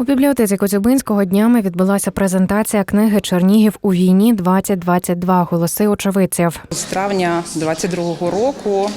У бібліотеці Коцюбинського днями відбулася презентація книги Чернігів у війні 2022 Голоси очевидців. З травня 22-го року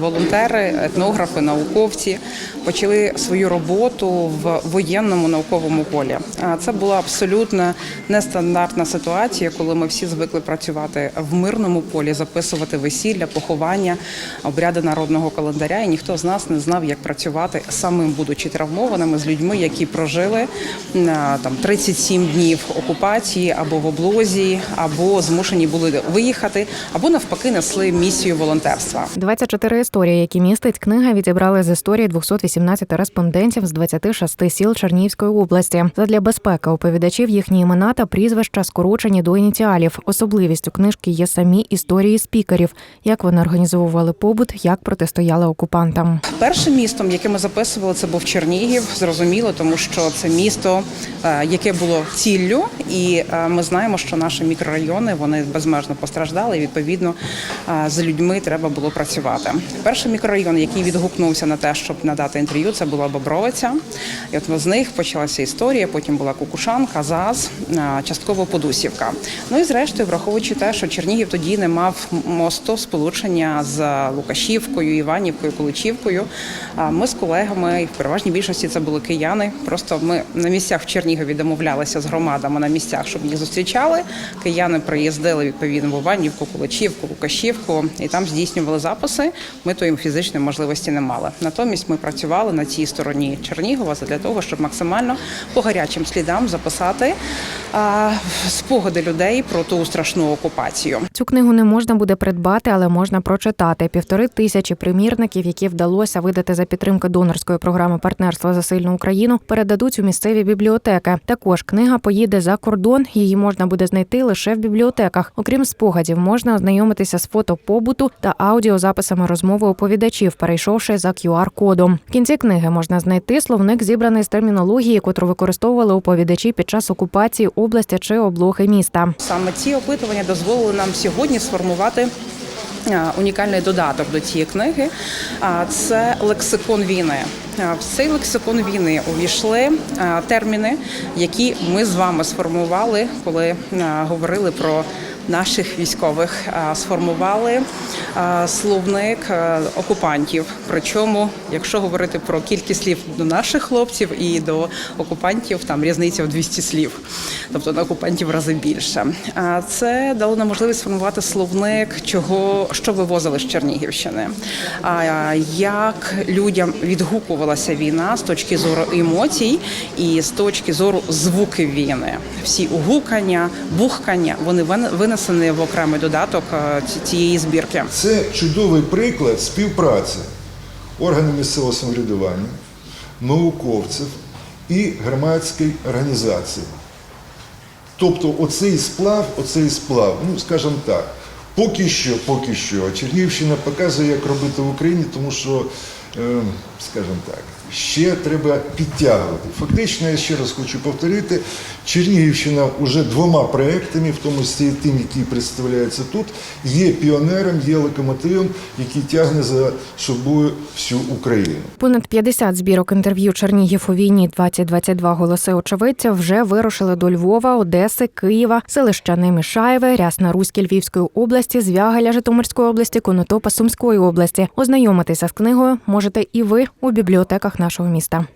волонтери, етнографи, науковці почали свою роботу в воєнному науковому полі. Це була абсолютно нестандартна ситуація, коли ми всі звикли працювати в мирному полі, записувати весілля, поховання, обряди народного календаря. І ніхто з нас не знав, як працювати самим, будучи травмованими з людьми, які прожили а, там 37 днів окупації або в облозі, або змушені були виїхати, або навпаки несли місію волонтерства. 24 історії, які містить книга, відібрали з історії 218 респондентів з 26 сіл Чернігівської області. Задля безпеки оповідачів їхні імена та прізвища скорочені до ініціалів. Особливістю книжки є самі історії спікерів, як вони організовували побут, як протистояли окупантам. Першим містом, яке ми записували, це був Чернігів. Зрозуміло, тому що це місто, е, яке було ціллю, і е, ми знаємо, що наші мікрорайони вони безмежно постраждали. і, Відповідно, е, з людьми треба було працювати. Перший мікрорайон, який відгукнувся на те, щоб надати інтерв'ю, це була Бобровиця. І от з них почалася історія. Потім була Кукушанка, ЗАЗ, частково Подусівка. Ну і зрештою, враховуючи те, що Чернігів тоді не мав мосту сполучення з Лукашівкою, Іванівкою, Количівкою. А Ми з колегами, і в переважній більшості це були кияни. Просто ми на місцях в Чернігові домовлялися з громадами на місцях, щоб їх зустрічали. Кияни приїздили відповідно в Іванівку, Кулачівку, Лукашівку і там здійснювали записи. Ми тої фізичної можливості не мали. Натомість ми працювали на цій стороні Чернігова для того, щоб максимально по гарячим слідам записати а, спогади людей про ту страшну окупацію. Цю книгу не можна буде придбати, але можна прочитати. Півтори тисячі примірників, які вдалося видати за підтримки донорської програми партнерства за сильну Україну, передадуть у місцеві бібліотеки. Також книга поїде за кордон. Її можна буде знайти лише в бібліотеках. Окрім спогадів, можна ознайомитися з фото побуту та аудіозаписами розмови оповідачів, перейшовши за QR-кодом. В кінці книги можна знайти словник зібраний з термінології, котру використовували оповідачі під час окупації області чи облоги міста. Саме ці опитування дозволили нам сьогодні сформувати. А, Унікальний додаток до цієї книги це лексикон війни. В цей лексикон війни увійшли терміни, які ми з вами сформували, коли говорили про наших військових. Сформували словник окупантів. Причому, якщо говорити про кількість слів до наших хлопців і до окупантів, там різниця в 200 слів, тобто на окупантів в рази більше. А Це дало нам можливість сформувати словник, чого що вивозили з Чернігівщини. А як людям відгукувалася війна з точки зору емоцій і з точки зору звуків війни. Всі угукання, бухкання вони вин- винесені в окремий додаток е, цієї збірки. Це чудовий приклад співпраці органів місцевого самоврядування, науковців і громадської організації. Тобто оцей сплав, оцей сплав, ну скажімо так, поки що, поки що, Чернігівщина показує, як робити в Україні, тому що, е, скажімо так, ще треба підтягувати. Фактично, я ще раз хочу повторити, Чернігівщина вже двома проектами, в тому числі тим, який представляється тут, є піонером, є локомотивом, який тягне за собою всю Україну. Понад 50 збірок інтерв'ю Чернігів у війні 2022 голоси очевидців вже вирушили до Львова, Одеси, Києва, селища Немішаєве, Рясна Руській Львівської області, Звягеля Житомирської області, Конотопа Сумської області. Ознайомитися з книгою можете і ви у бібліотеках нашого міста.